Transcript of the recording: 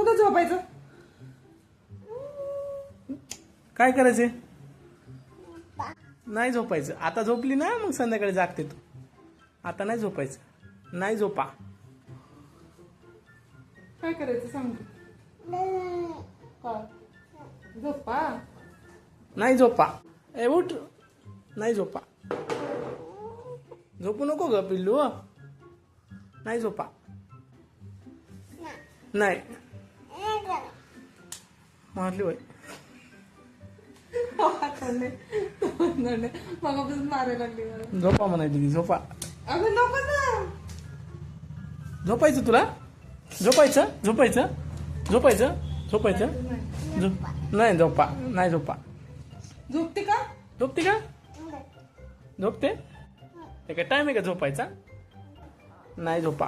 कुठं झोपायचं? काय करायचे नाही झोपायचं. आता झोपली ना मग संध्याकाळी जागते तू. आता नाही झोपायचं. नाही झोपा. काय करायचं सांग? झोपा? नाही झोपा. ए उठ. नाही झोपा. झोपू नको ग पिल्लू नाही झोपा. नाही. मारली बाई मगापासून मारायला लागली मला. झोपा म्हणायची ती झोपा. अगं नको ना. झोपायचं तुला? झोपायचं? झोपायचं? झोपायचं? झोपायचं? झोप नाही. झोपा. नाही झोपा. झोपते का? झोपते का? झोपते? ते काय टाइम आहे का झोपायचा? नाही झोपा.